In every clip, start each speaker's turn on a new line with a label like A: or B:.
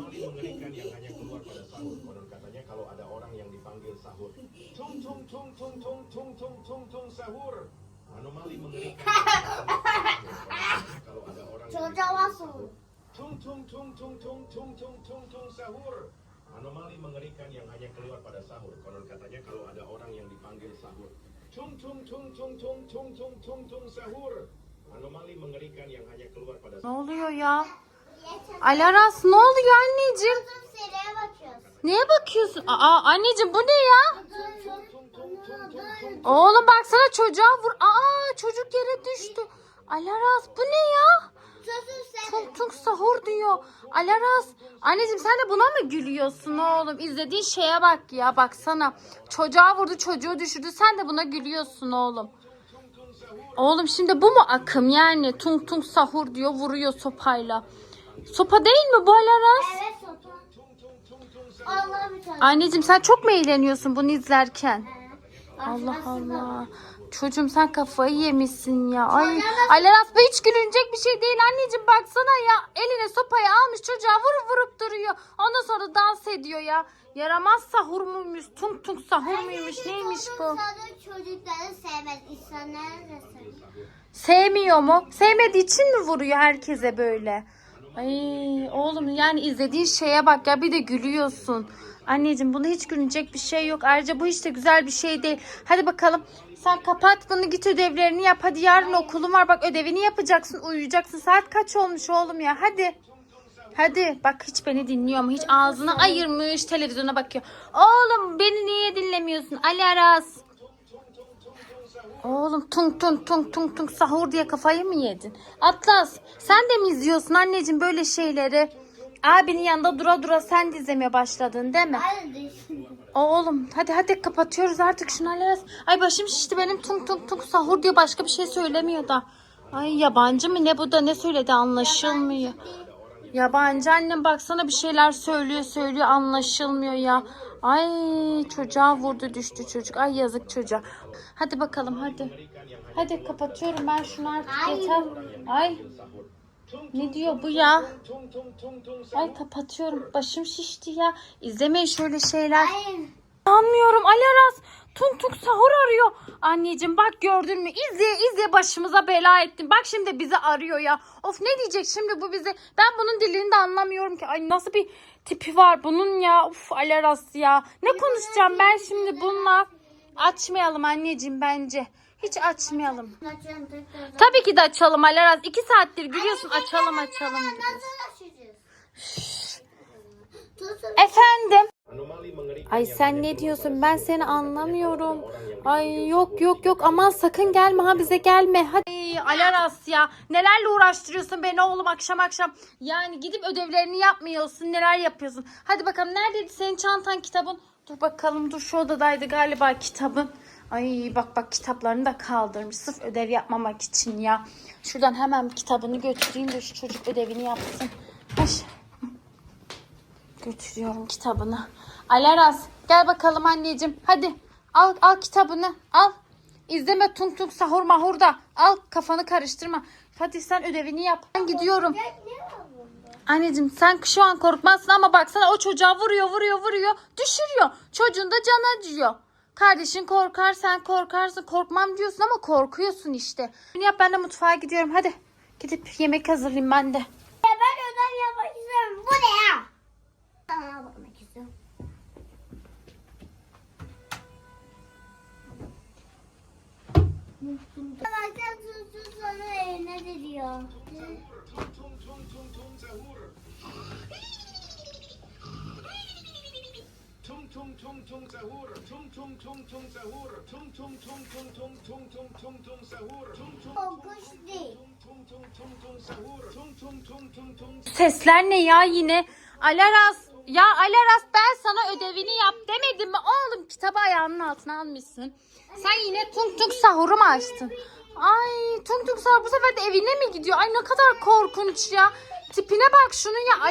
A: kembali mengerikan yang hanya keluar pada sahur. Konon katanya kalau ada orang yang dipanggil sahur, cung cung cung cung cung cung cung cung cung sahur. Anomali mengerikan. kalau ada orang yang dipanggil sahur, cung cung cung cung cung cung cung cung sahur. Anomali mengerikan yang hanya keluar pada sahur. Konon katanya kalau ada orang yang dipanggil sahur, cung cung cung cung cung cung cung cung cung sahur. Anomali mengerikan yang hanya keluar pada
B: sahur. Ne ya? Alaras ne oluyor anneciğim? Neye bakıyorsun? Aa anneciğim bu ne ya? Oğlum baksana çocuğa vur. Aa çocuk yere düştü. Alaras bu ne ya? Tung tung sahur diyor. Alaras. Anneciğim sen de buna mı gülüyorsun oğlum? İzlediğin şeye bak ya baksana. Çocuğa vurdu çocuğu düşürdü. Sen de buna gülüyorsun oğlum. Oğlum şimdi bu mu akım yani? Tung tung sahur diyor vuruyor sopayla. Sopa değil mi bu Alaras?
C: Evet sopa. Allah bir tane.
B: Anneciğim sen çok mu eğleniyorsun bunu izlerken? Allah Allah. Çocuğum sen kafayı yemişsin ya. Ay Alaras bu hiç gülünecek bir şey değil anneciğim baksana ya. Eline sopayı almış çocuğa vurup vurup duruyor. Ondan sonra dans ediyor ya. Yaramaz sahur muymuş? Tung tung sahur muymuş? Neymiş bu?
C: Çocukları sevmez. İnsanları da sevmez.
B: Sevmiyor mu? Sevmediği için mi vuruyor herkese böyle? Ay oğlum yani izlediğin şeye bak ya bir de gülüyorsun. Anneciğim bunda hiç gülünecek bir şey yok. Ayrıca bu hiç de güzel bir şey değil. Hadi bakalım sen kapat bunu git ödevlerini yap. Hadi yarın okulun var bak ödevini yapacaksın uyuyacaksın. Saat kaç olmuş oğlum ya hadi. Hadi bak hiç beni dinliyor mu? Hiç ağzını ayırmış televizyona bakıyor. Oğlum beni niye dinlemiyorsun? Ali Aras. Oğlum tung tung tung tung tung sahur diye kafayı mı yedin? Atlas sen de mi izliyorsun anneciğim böyle şeyleri? Abinin yanında dura dura sen de izlemeye başladın değil mi?
C: Hayır.
B: Oğlum hadi hadi kapatıyoruz artık şunu Aras. Ay başım şişti benim tung tung tung sahur diyor başka bir şey söylemiyor da. Ay yabancı mı ne bu da ne söyledi anlaşılmıyor. Yabancı annem baksana bir şeyler söylüyor söylüyor anlaşılmıyor ya. Ay çocuğa vurdu düştü çocuk. Ay yazık çocuğa. Hadi bakalım hadi. Hadi kapatıyorum ben şunu artık
C: Ay.
B: yeter. Ay ne diyor bu ya? Ay kapatıyorum. Başım şişti ya. İzlemeyin şöyle şeyler. Ali Aras. Tung tung sahur arıyor. Anneciğim bak gördün mü? İzleye izleye başımıza bela ettin. Bak şimdi bizi arıyor ya. Of ne diyecek şimdi bu bize? Ben bunun dilini de anlamıyorum ki. Ay nasıl bir tipi var bunun ya. Uf Ali Aras ya. Ne konuşacağım ben şimdi bununla? Açmayalım anneciğim bence. Hiç açmayalım. Tabii ki de açalım Ali Aras. İki saattir gülüyorsun. Açalım açalım. Efendim? Ay sen ne diyorsun? Ben seni anlamıyorum. Ay yok yok yok aman sakın gelme ha bize gelme. Hadi Alaras ya. Nelerle uğraştırıyorsun beni oğlum akşam akşam. Yani gidip ödevlerini yapmıyorsun. Neler yapıyorsun? Hadi bakalım neredeydi senin çantan kitabın? Dur bakalım dur şu odadaydı galiba kitabın. Ay bak bak kitaplarını da kaldırmış. Sırf ödev yapmamak için ya. Şuradan hemen kitabını götüreyim de şu çocuk ödevini yapsın. Ay. Götürüyorum kitabını. Alaras gel bakalım anneciğim. Hadi al al kitabını al. İzleme tung tung sahur mahur da. Al kafanı karıştırma. Hadi sen ödevini yap. Ben gidiyorum. Anneciğim sen şu an korkmazsın ama baksana o çocuğa vuruyor vuruyor vuruyor. Düşürüyor. Çocuğun da canı acıyor. Kardeşin korkar sen korkarsın. Korkmam diyorsun ama korkuyorsun işte. Bunu yap ben de mutfağa gidiyorum. Hadi gidip yemek hazırlayayım ben de.
C: Ya ben ödev yapmak istiyorum. Bu ne ya?
B: Sesler ne ya yine? Alaras ya Alaras ben sana ödevini yap demedim mi? Oğlum kitabı ayağının altına almışsın. Sen yine tung tung sahuru mu açtın? Ay tung tung sahur bu sefer de evine mi gidiyor? Ay ne kadar korkunç ya. Tipine bak şunun ya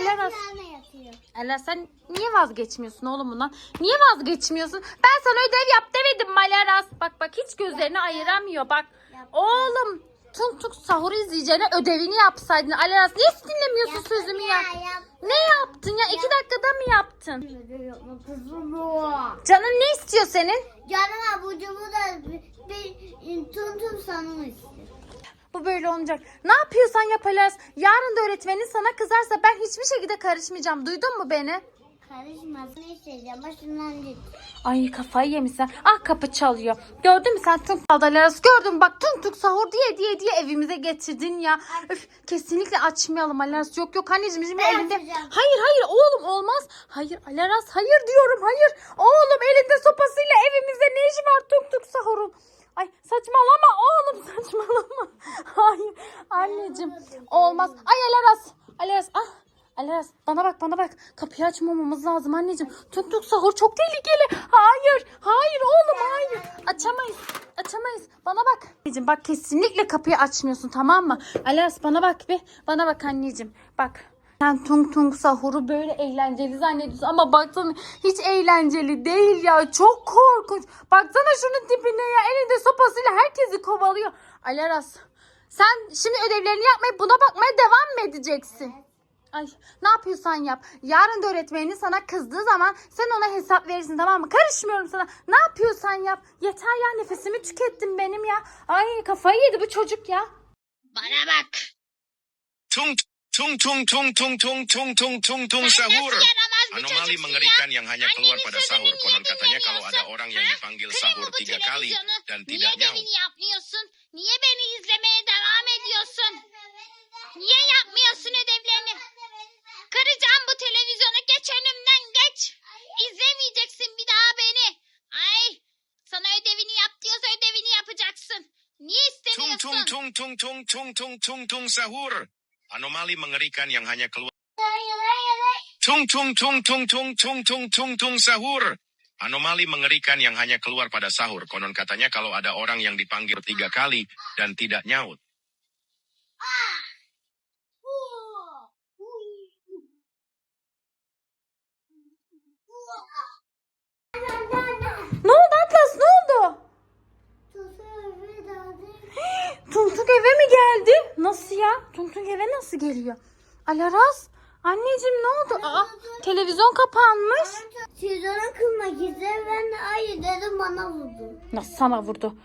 C: yatıyor?
B: Ala sen niye vazgeçmiyorsun oğlum bundan? Niye vazgeçmiyorsun? Ben sana ödev yap demedim mi Alaras? Bak bak hiç gözlerini ayıramıyor bak. Oğlum Tung tung sahur izleyeceğine ödevini yapsaydın. Alaras niye dinlemiyorsun sözümü ya? Ne yaptın ya? İki dakikada mı yaptın? Canın ne istiyor senin?
C: Canım abucumu da bir, sanımı istiyor.
B: Bu böyle olmayacak. Ne yapıyorsan yap Alaras. Yarın da öğretmenin sana kızarsa ben hiçbir şekilde karışmayacağım. Duydun mu beni?
C: Karışmasın isteyeceğim. Başından git.
B: Ay kafayı yemişsin. Ah kapı çalıyor. Gördün mü sen tung Alaras gördün bak tung tung sahur diye diye diye evimize getirdin ya. Öf, kesinlikle açmayalım Alaras. Yok yok anneciğim
C: Ben
B: elinde.
C: açacağım.
B: Hayır hayır oğlum olmaz. Hayır Alaras hayır diyorum hayır. Oğlum elinde sopasıyla evimizde ne işi var tung tung sahurun? Ay saçmalama oğlum saçmalama. Hayır anneciğim olmaz. Ay Alaras. Alaras ah. Alaras bana bak bana bak. Kapıyı açmamamız lazım anneciğim. Tuk sahur çok tehlikeli. Hayır. Hayır oğlum hayır. Açamayız. Açamayız. Bana bak. Anneciğim bak kesinlikle kapıyı açmıyorsun tamam mı? Alaras bana bak bir. Bana bak anneciğim. Bak. Sen tung tung sahuru böyle eğlenceli zannediyorsun ama baksana hiç eğlenceli değil ya çok korkunç. Baksana şunun tipine ya elinde sopasıyla herkesi kovalıyor. Alaras sen şimdi ödevlerini yapmayıp buna bakmaya devam mı edeceksin? Ay ne yapıyorsan yap. Yarın da öğretmenin sana kızdığı zaman sen ona hesap verirsin tamam mı? Karışmıyorum sana. Ne yapıyorsan yap. Yeter ya nefesimi tükettim benim ya. Ay kafayı yedi bu çocuk ya.
C: Bana bak.
A: Tung tung tung tung tung tung tung tung tung tung sahur. Anomali mengerikan yang hanya keluar pada sahur. Konon katanya kalau ada orang yang dipanggil sahur tiga kali dan
D: Niye
A: tidak
D: yapmıyorsun? Niye beni izlemeye devam ediyorsun? Niye yapmıyorsun ödevlerini?
A: Tung tung tung tung tung tung tung sahur. Anomali mengerikan yang hanya keluar. Tung tung tung tung tung tung tung tung tung sahur. Anomali mengerikan yang hanya keluar pada sahur. Konon katanya kalau ada orang yang dipanggil tiga kali dan tidak nyaut.
B: Geldi? Nasıl ya? Tung eve nasıl geliyor? Alaras anneciğim ne oldu? Aa, televizyon kapanmış.
C: Sizden kılmak istedim. Ben hayır dedim bana vurdu.
B: Nasıl sana vurdu?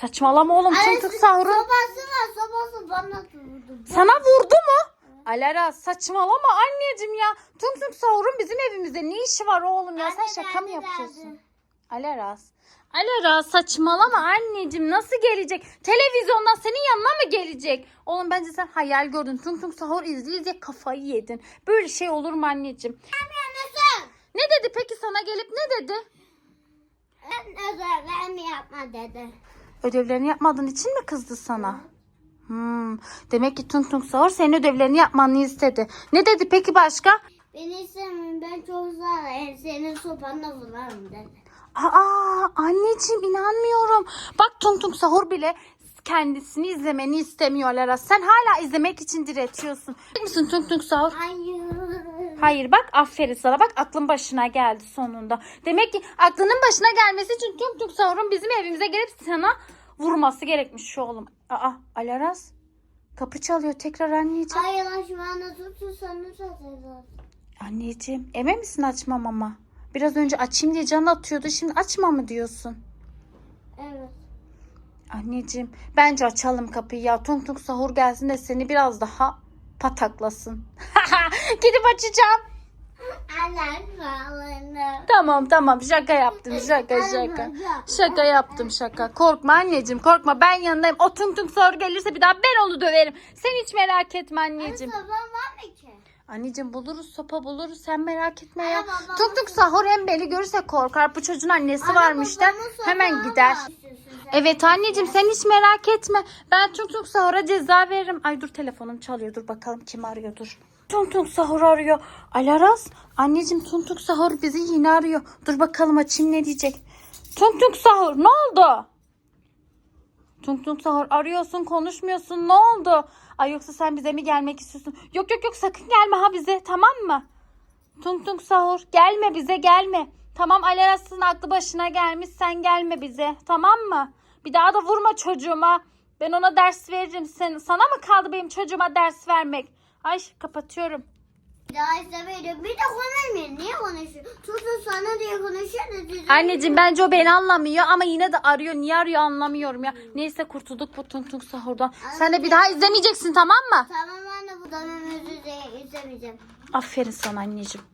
B: Saçmalama oğlum Tung sahurun.
C: Sobası var sobası bana vurdu.
B: Sana vurdu mu? Alara saçmalama anneciğim ya. Tung Tung Sahur'un bizim evimizde ne işi var oğlum ya? Sen şaka mı yapıyorsun?
C: geldi.
B: Alaras saçmalama anneciğim nasıl gelecek? Televizyondan senin yanına mı gelecek? Oğlum bence sen hayal gördün. Tung Tung Sahur izli izle kafayı yedin. Böyle şey olur mu anneciğim?
C: Nasıl?
B: Ne dedi peki sana gelip ne dedi?
C: Ben özellikle yapma dedi.
B: Ödevlerini yapmadığın için mi kızdı sana? Hmm, demek ki Tung Tung Sahur senin ödevlerini yapmanı istedi. Ne dedi peki başka?
C: Beni istemiyorum ben çok zararım. Senin sopanla vurarım dedi.
B: Aa anneciğim inanmıyorum. Bak Tung Tung Sahur bile kendisini izlemeni istemiyor Lara. Sen hala izlemek için diretiyorsun. Biliyor musun Tung Tung Sahur?
C: Hayır.
B: Hayır bak aferin sana bak aklın başına geldi sonunda. Demek ki aklının başına gelmesi için Tung Tung Sahur'un bizim evimize gelip sana vurması gerekmiş şu oğlum. Aa Alaras kapı çalıyor tekrar anneciğim.
C: Hayır tutursanız atacağız.
B: Anneciğim emin misin açmam ama? Biraz önce açayım diye can atıyordu şimdi açma mı diyorsun?
C: Evet.
B: Anneciğim bence açalım kapıyı ya. Tung tung sahur gelsin de seni biraz daha pataklasın. Gidip açacağım. Tamam tamam şaka yaptım şaka şaka. Şaka yaptım şaka. Korkma anneciğim korkma ben yanındayım. O tung tung sahur gelirse bir daha ben onu döverim. Sen hiç merak etme anneciğim.
C: Soban var mı ki?
B: Anneciğim buluruz sopa buluruz sen merak etme ya.
C: Babamın-
B: Tung tung sahur hem beni görürse korkar. Bu çocuğun annesi
C: Ana,
B: varmış da hemen gider. Evet anneciğim sen hiç merak etme. Ben Tung Tung Sahur'a ceza veririm. Ay dur telefonum çalıyor. Dur bakalım kim arıyor dur. Tung Sahur arıyor. Alaras anneciğim Tung Sahur bizi yine arıyor. Dur bakalım açayım ne diyecek. Tung Sahur ne oldu? Tung Tung Sahur arıyorsun konuşmuyorsun ne oldu? Ay yoksa sen bize mi gelmek istiyorsun? Yok yok yok sakın gelme ha bize tamam mı? Tung Tung Sahur gelme bize gelme. Tamam Alaras'ın aklı başına gelmiş sen gelme bize tamam mı? Bir daha da vurma çocuğuma. Ben ona ders veririm. Sen, sana mı kaldı benim çocuğuma ders vermek? Ay kapatıyorum.
C: Daha izlemeyin. Bir de konuşmayın. Niye konuşuyor? Tutun sana diye konuşuyor da siz-
B: Anneciğim bence o beni anlamıyor ama yine de arıyor. Niye arıyor anlamıyorum ya. Neyse kurtulduk bu tung tung sahurdan. Sen de bir daha izlemeyeceksin tamam mı?
C: Tamam anne bu dönemimizi izlemeyeceğim.
B: Aferin sana anneciğim.